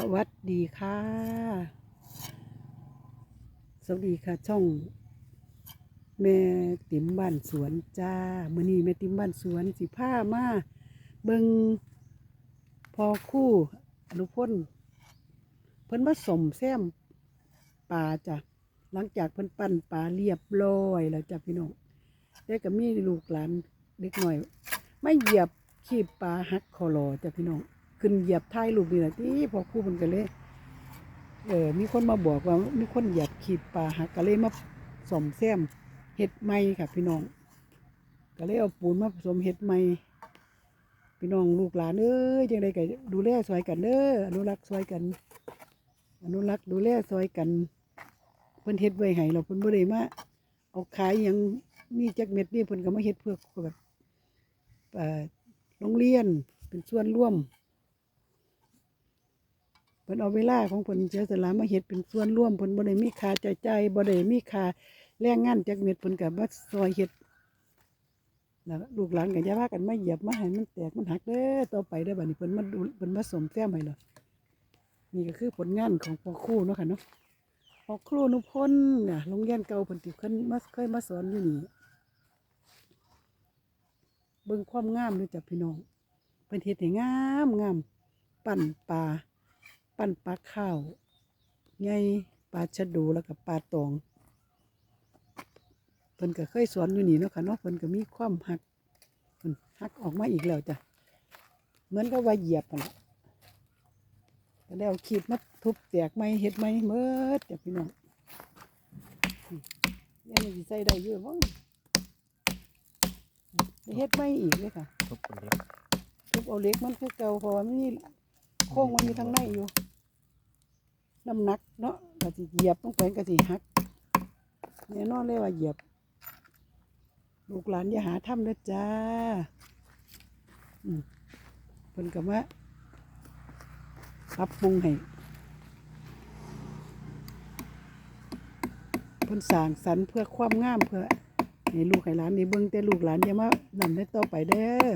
สวัสดีค่ะ สวัสดีค่ะ ช่อง แม่ติ๋มบ้านสวนจ้ามื่อนี้แม่ติ๋มบ้านสวนสิผ้ามาเบิงพอคู่อนุพลเพิ่นมาสมแซมปลาจ้ะหลังจากเพิ่นปั้นปลาเรียบร้อยแล้วจ้ะพี่น้องได้ก็มีลูกหลานเด็กหน่อย ไม่เหยียบขีบปลาหักคอรอจ้ะพี่น้อง ขึ้นเหยียบท้ายลูกนี่แหละที่พอคู่มันก็เลย เออ มีคนมาบอกว่า มีคนเหยียบขีบปลาหักก็เลยมาสมแซมเห็ดใหม่ค่ะพี่น้อง ก็เลยเอาปูนมาผสมเห็ดใหม่พี่น้องลูกหลานเอ้ยจังไดก็ดูแลซอยกันเด้ออนุรักษ์ซอยกัน อนุรักษ์ดูแลซอยกัน เพิ่นเฮ็ดไว้ให้เราเพิ่นบ่ได้มาเอาขายยังมีจักเม็ดนี่เพิ่นก็มาเฮ็ดเพื่อแบบโรงเรียนเป็นส่วนร่วม เพิ่นเอาเวลาของเพิ่นเสียสละมาเฮ็ดเป็นส่วนร่วมเพิ่นบ่ได้มีค่าใช้จ่ายบ่ได้มีค่าแรงงานจักเม็ดเพิ่นก็มาซอยเฮ็ดแล้วลูกหลานก็อย่าพากันมาเหยียบมาให้มันแตกมันหักเด้อต่อไปเด้อบัดนี้เพิ่นมาดูเพิ่นมาสมแซมให้แล้วนี่ก็คือผลงานของพ่อครูเนาะค่ะเนาะพ่อครูนุพลน่ะโรงเรียนเก่าเพิ่นที่เพิ่นมาเคยมาสอนอยู่นี่เบิ่งความงามเลยจ้ะพี่น้องเพิ่นเฮ็ดให้งามงามปั้นปลา ปั้นปลาข้าวไงปลาชะดูแล้วก็ปลาตองเพิ่นก็เคยสอนอยู่นี่เนาะค่ะเนาะเพิ่นก็มีความหักเพิ่นหักออกมาอีกแล้วจ้ะเหมือนกับว่าเหยียบกันก็แล้วขีดมาทุบแตกไม้เห็ดไม้เมิดจ้ะพี่น้องยังมีใส่ได้อยู่บ้างเฮ็ดไม้อีกเลยค่ะทุบคนเล็กทุบเอาเหล็กมันคือเก่าเพราะว่ามันมี โค้งมันอยู่ทางในอยู่ น้ำหนักเนาะก็สิเหยียบต้องไปก็สิหักแน่นอนเลยว่าเหยียบ ลูกหลานอย่าหาทำเด้อจ้าอืมเพิ่นก็มาปรับปรุงให้เพิ่นสร้างสรรค์เพื่อความงามเพื่อให้ลูกให้หลานได้เบิ่งแต่ลูกหลานอย่ามานำได้ต่อไปเด้อ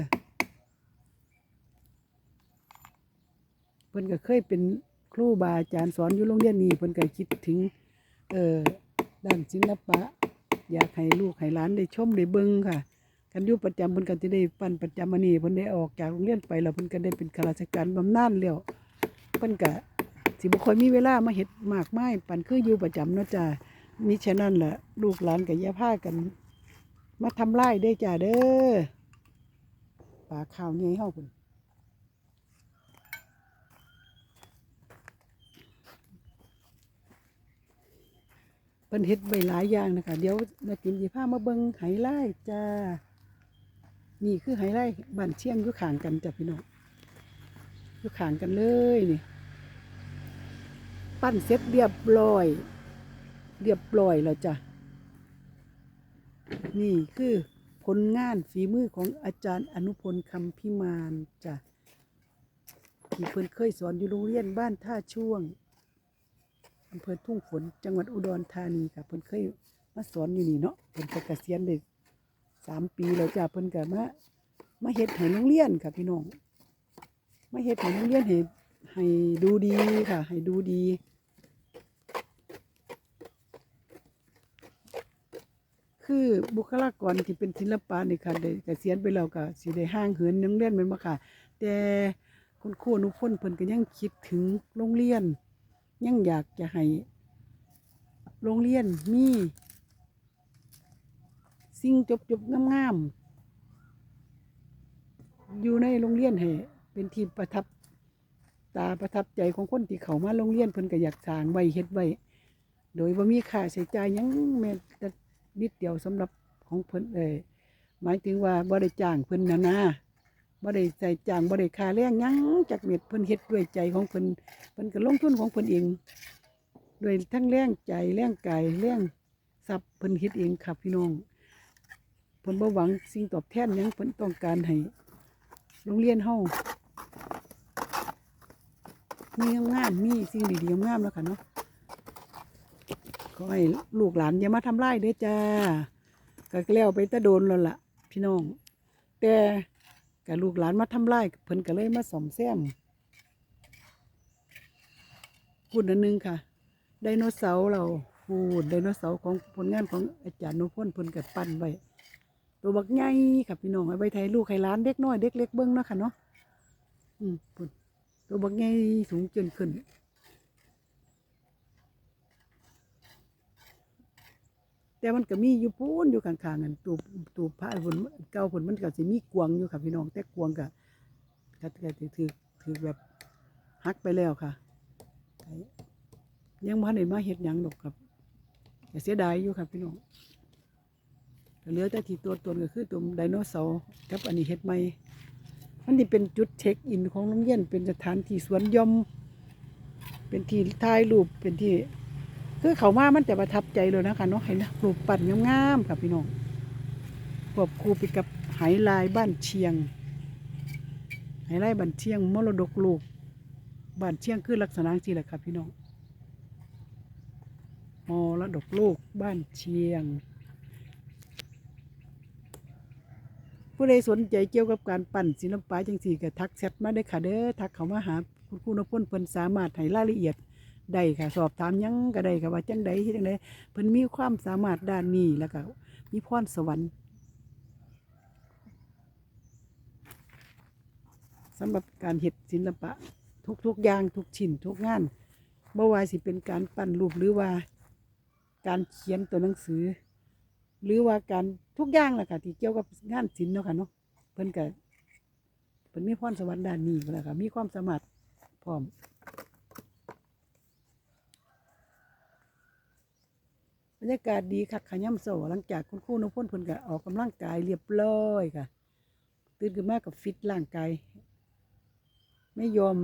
พิ่นก็เคยเป็นครูบาอาจารย์สอนอยู่โรงเรียนนี้เพิ่นก็คิดถึงเอ่อด้านศิลปะ อยากให้ลูกให้หลานได้ชมได้เบิ่งค่ะกันอยู่ประจำเพิ่นก็จะได้ปั้นประจำอันนี้เพิ่นได้ออกจากโรงเรียนไปแล้วเพิ่นก็ได้เป็นข้าราชการบำนาญแล้วเพิ่นก็สิบ่ค่อยมีเวลามาเฮ็ดมากมายปั้นคืออยู่ประจำเนาะจ้ามิฉะนั้นล่ะลูกหลานก็อย่าพากัน มาทำลายได้จ้าเด้อปลาข้าวใหญ่เฮาพุ่น เพิ่นเฮ็ดไว้หลายอย่างนะคะ เดี๋ยวนากินสิพามาเบิ่งไหไล่จ้า นี่คือไหไล่บ้านเชียงอยู่ข้างกันจ้ะพี่น้องอยู่ข้างกันเลยนี่ ปั้นเสร็จเรียบร้อย เรียบร้อยแล้วจ้ะ นี่คือผลงานฝีมือของอาจารย์อนุพลคำพิมานจ้ะที่เพิ่นเคยสอนอยู่โรงเรียนบ้านท่าช่วง อำเภอทุ่งฝนจังหวัดอุดรธานีค่ะเพิ่นเคยมาสอนอยู่นี่เนาะเพิ่นก็เกษียณได้สามปีแล้วจ้าเพิ่นก็มามาเฮ็ดให้โรงเรียนค่ะพี่น้องมาเฮ็ดให้โรงเรียนให้ให้ดูดีค่ะ ให้ดูดีคือบุคลากรที่เป็นศิลปะนี่ค่ะได้เกษียณไปแล้วก็สิได้ห่างเหินโรงเรียนแม่นบ่ค่ะ แต่คุณครูอนุพลเพิ่นก็ยังคิดถึงโรงเรียน ยังอยากจะให้โรงเรียนมี สิ่งจบจบๆงามๆอยู่ในโรงเรียนให้เป็นที่ประทับตาประทับใจของคนที่เขามาโรงเรียนเพิ่นก็อยากสร้างไว้เฮ็ดไว้โดยว่ามีค่าใช้จ่ายยังแม้แต่นิดเดียวสำหรับของเพิ่นเอ่ยหมายถึงว่าบ่ได้จ้างเพิ่นนะนะ บ่ได้ใส่จางบ่ได้คาแรงยังจากเม็ดเพิ่นเฮ็ดด้วยใจของเพิ่นเพิ่นก็ลงทุนของเพิ่นเองด้วยทั้งแรงใจแรงกายแรงทรัพย์เพิ่นเฮ็ดเองครับพี่น้องเพิ่นบ่หวังสิ่งตอบแทนยังเพิ่นต้องการให้โรงเรียนเฮามีงามมีสิ่งดีๆงามแล้วค่ะเนาะขอให้ลูกหลานอย่ามาทำลายเด้อจ้าก็แล้วไปแตะโดนแล้วล่ะ พี่น้อง แต่ กับลูกหลานมาทำลายเพิ่นก็เลยมาสมแซมพูดอันนึงค่ะ ไดโนเสาร์เราพูดไดโนเสาร์ของผลงานของอาจารย์นุพนเพิ่นก็ปั้นไว้ตัวบักใหญ่ค่ะพี่น้องเอาไว้ไทยลูกไข่ล้านเด็กน้อยเด็กเล็กเบิ้งเนาะค่ะเนาะอืมพูดตัวบักใหญ่สูงจนขึ้น แต่มันก็มีอยู่พูนอยู่ข้างๆกันตูตูพระผลเก่าผลมันก็สิมีกวางอยู่ค่ะพี่น้อง แต่กวางก็ก็ถือถือถือแบบหักไปแล้วค่ะ ยังบ่ทันได้มาเฮ็ดยังดอกครับก็เสียดายอยู่ครับพี่น้องเหลือแต่ที่ตัวตนก็คือตัวไดโนเสาร์กับอันนี้เฮ็ดใหม่มันนี่เป็นจุดเช็คอินของโรงเรียนเป็นสถานที่สวนยอม เป็นที่ถ่ายรูปเป็นที่ คือเขามามันจะประทับใจเลยนะคะเนาะเห็นนะปลูปั่นงามๆค่ะพี่น้องควบคู่ไปกับไหลายบ้านเชียงไหลายบ้านเชียงมรดกโลกบ้านเชียงคือลักษณะจีแหละค่ะพี่น้องมรดกโลกบ้านเชียง ผู้ใดสนใจเกี่ยวกับการปั่นศิลปะจังสี่ก็ทักแชทมาได้ค่ะเด้อทักเขามาหาคุณครูนพพลเพิ่นสามารถให้รายละเอียด ได้ค่ะ สอบถามยังก็ได้ค่ะว่าจังใดที่จังใดเพิ่นมีความสามารถด้านนี้แล้วก็มีพรสวรรค์สำหรับการเฮ็ดศิลปะ ทุกๆอย่างทุกชิ้นทุกงานบ่ว่าสิเป็นการปั้นรูปหรือว่า การเขียนตัวหนังสือ หรือว่าการทุกอย่างแหละค่ะที่เกี่ยวกับงานศิลป์เนาะค่ะเนาะเพิ่นก็เพิ่นมีพรสวรรค์ด้านนี้แหละค่ะมีความสามารถพร้อม บรรยากาศดีคักขย่ำโซหลังจากคุณครูนพพลเพิ่นก็ออกกำลังกายเรียบร้อยค่ะ ตื่นขึ้นมากับฟิตร่างกายไม่ยอม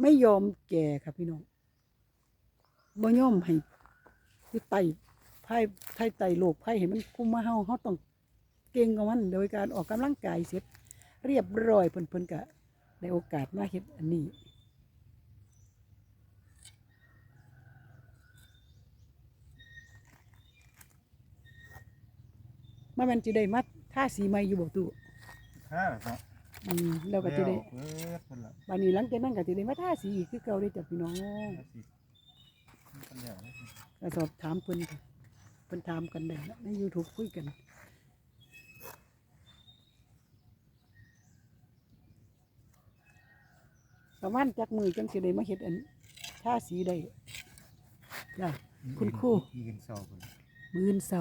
ไม่ยอมแก่ค่ะพี่น้องบ่ยอมให้คือไตไพ่ไพ่ไตโลกไพ่เห็นมันคุมมาเฮาเฮาต้องเก่งกับมันโดยการออกกำลังกายเสร็จ เรียบร้อยเพิ่นเพิ่นก็ได้โอกาสมาเฮ็ดอันนี้ มาแมันจะได้มาท่าสีใหม่อยู่บ่ตู้ห้าครับอืมแล้วก็จะได้เออคนละบัดนี้หลังจากนั้นก็จะได้มาท่าสีอีกคือเก่าได้อจ้ะพี่น้องห้าสิบคนแล้วนะก็สอบถามเพิ่นค่ะเพิ่นถามกันได้นะใน YouTube คุยกัน ประมาณจักมือจังสิได้มาเฮ็ดอันท่าสีได้จ้ะ คุณครู ยืนสอบคนมื้ออื่นเช้า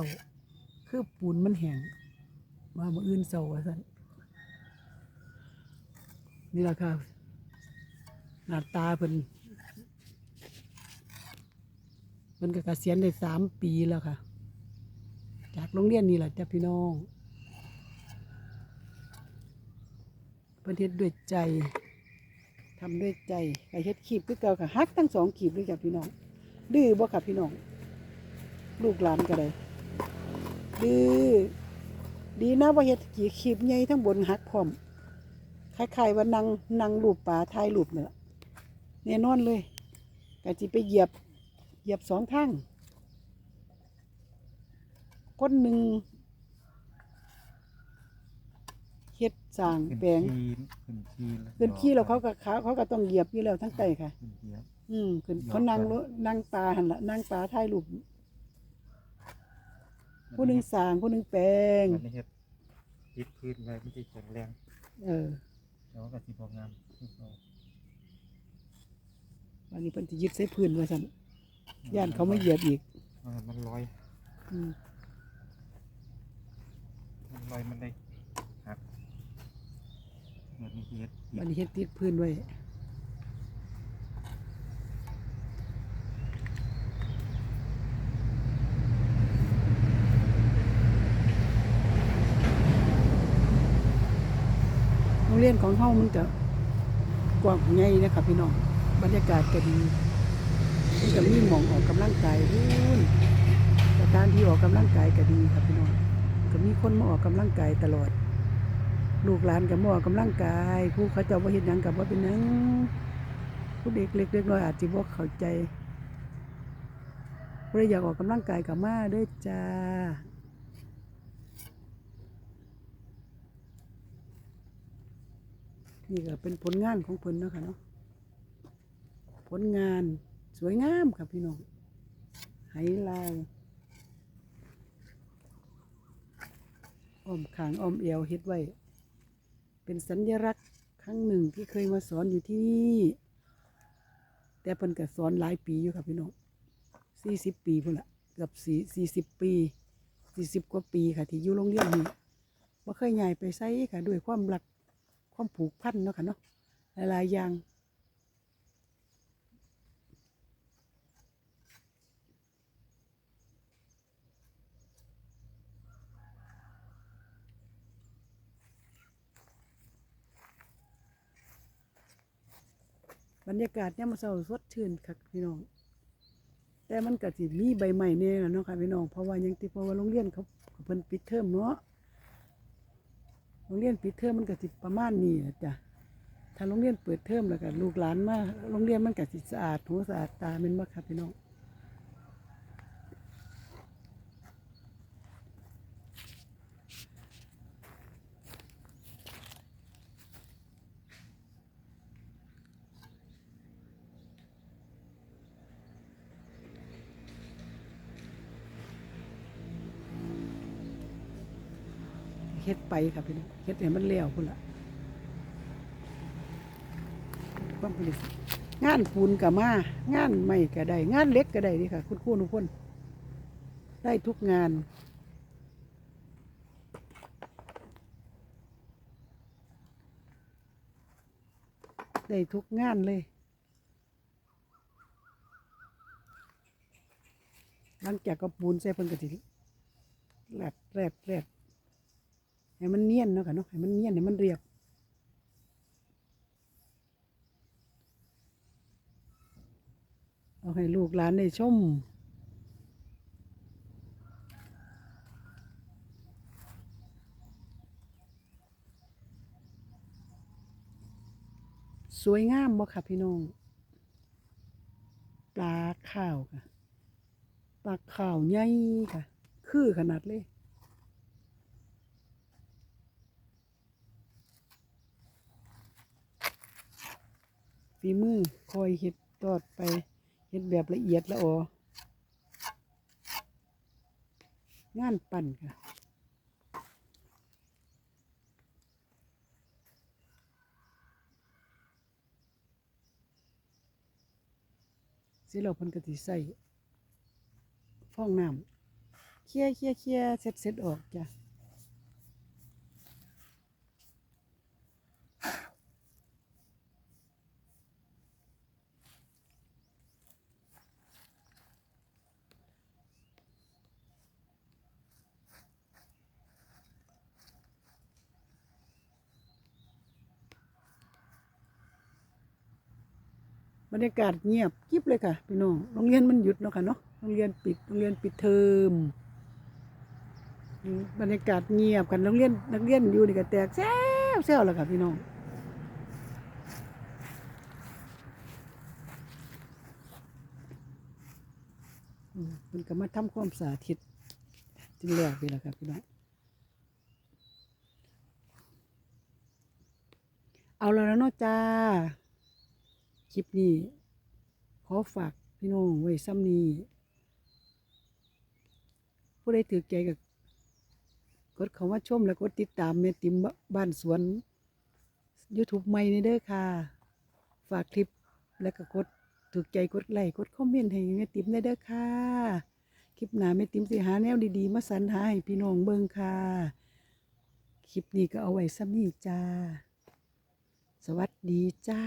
คือปูนมันแห้งว่ามื้ออื่นเช้าว่าซั่นนี่ล่ะค่ะหน้าตาเพิ่นเพิ่นก็เกษียณได้สามปีแล้วค่ะ จากโรงเรียนนี่แหละจ้ะพี่น้องเพิ่นเฮ็ดด้วยใจทำด้วยใจก็เฮ็ดขีบคือเก่าค่ะฮักทั้งสองขีบเลยจ้ะพี่น้องดื้อบ่ค่ะพี่น้อง ลูกหลานก็ได้ ดื้อดีนะว่าเฮ็ดกี่ขีบใหญ่ทั้งบนหักพร้อมคล้ายๆว่านั่งนั่งรูปป่าถ่ายรูปนี่ล่ะแน่นอนเลยก็สิไปเหยียบ เหยียบสองทางคนหนึ่งเฮ็ดสร้างแปลงขึ้นขี้ขึ้นขี้เดินขี้แล้วเขาก็ขาเขาก็ต้องเหยียบอยู่แล้วทั้งไตค่ะขึ้นเหยียบอืมขึ้นเขานั่งรถนั่งปลาหันละนั่งปลาถ่ายรูป ผู้หนึ่งสร้างผู้หนึ่งแปลงมันนี่เฮ็ดติดพื้นไว้ไม่ได้แข็งแรงเออแต่ว่าก็สิบ่งามคือเขาวันนี้เพิ่นจะยึดใส่พื้นว่าซั่นย่านเขาไม่เหยียบอีกเอาให้มันลอยอืมมันลอยมันได้หักเหมือนมีเฮ็ดวันนี้เฮ็ดติดพื้นไว้ เรียนของเฮามันก็กว้างใหญ่นะครับพี่น้องบรรยากาศก็ดีมันก็มีหมองออกกำลังกายนู่นสถานที่ออกกำลังกายก็ดีครับพี่น้องก็มีคนมาออกกำลังกายตลอด ลูกหลานกับมาออกกำลังกาย ผู้เขาเจ้าว่าเห็นหยังกับว่าเป็นหยังผู้เด็กเล็กเล็กน้อยอาจจะบ่เข้าใจผู้ใดอยากออกกำลังกายกับมาด้วยจ้า นี่ก็เป็นผลงานของเพิ่นเนาะค่ะเนาะผลงานสวยงามครับพี่น้องไหลายอ้อมขางอ้อมเอวเฮ็ดไว้ เป็นสัญลักษณ์ครั้งหนึ่งที่เคยมาสอนอยู่ที่นี่ แต่เพิ่นก็สอนหลายปีอยู่ครับพี่น้องสี่สิบปีพุ่นละเกือบสี่สี่สิบปีสี่สิบกว่าปีค่ะที่อยู่โรงเรียนนี้บ่เคยย้ายไปไสค่ะด้วยความรัก ความผูกพันเนาะค่ะเนาะหลายๆอย่างบรรยากาศเนี่ยมันเศร้าสดชื่นค่ะพี่น้อง แต่มันก็สิมีใบใหม่เนี่ยเนาะค่ะพี่น้อง เพราะว่ายังติดเพราะว่าโรงเรียนเขาเขาเพิ่นปิดเทอมเนาะ โรงเรียนปิดเทอมมันก็สิประมาณนี้นะจ้ะถ้าโรงเรียนเปิดเทอมแล้วก็ลูกหลานมาโรงเรียนมันก็สิสะอาดหูสะอาดตาเป็นบ่ครับพี่น้อง เฮ็ดไปครับพี่น้องเฮ็ดให้มันเลี้ยวพุ่นละความผลิตงานปูนก็มา งานไม่ก็ได้ งานเล็กก็ได้นี่ค่ะ คุณครูทุกคน ได้ทุกงาน ได้ทุกงานเลย หลังจากก็ปูนใส่เพิ่นก็สิแลดแลดแลด ให้มันเนียนเนาะค่ะเนาะให้มันเนียนให้มันเรียบเอาให้ลูกหลานได้ชมสวยงามบ่ค่ะพี่น้อง ปลาข้าวค่ะ ปลาข้าวใหญ่ค่ะ คือขนาดเลย ฝีมือคอยเฮ็ดตอดไปเฮ็ดแบบละเอียดละอองานปั่นค่ะสิเราเพิ่นก็สิใส่ฟองน้ำเคลียเคลียเคลียเสร็จเสร็จออกจ้ะ บรรยากาศเงียบกริบเลยค่ะพี่น้องโรงเรียนมันหยุดเนาะค่ะเนาะโรงเรียนปิดโรงเรียนปิดเทอมบรรยากาศเงียบกันโรงเรียนนักเรียนอยู่นี่ก็แตกแซวแซวแล้วค่ะพี่น้องมันก็มาทำความสาธิตที่แรกไปแล้วครับพี่น้องเอาแล้วนะเนาะจ้า ลิปนี้ ขอฝากพี่น้องไว้ซ้ำนี้ ผู้ใดถือใจกับกดเข้ามาชมและกดติดตามแม่ติ๋มบ้านสวน YouTube ใหม่ในเด้อค่ะ ฝากคลิปและก็กดถูกใจกดไลค์กดคอมเมนต์ให้แม่ติ๋มได้เด้อค่ะ คลิปหน้าแม่ติ๋มสิหาแนวดีๆ มาสรรหาให้พี่น้องเบิ่งค่ะ คลิปนี้ก็เอาไว้ซ้ำนี้จ้า สวัสดีจ้า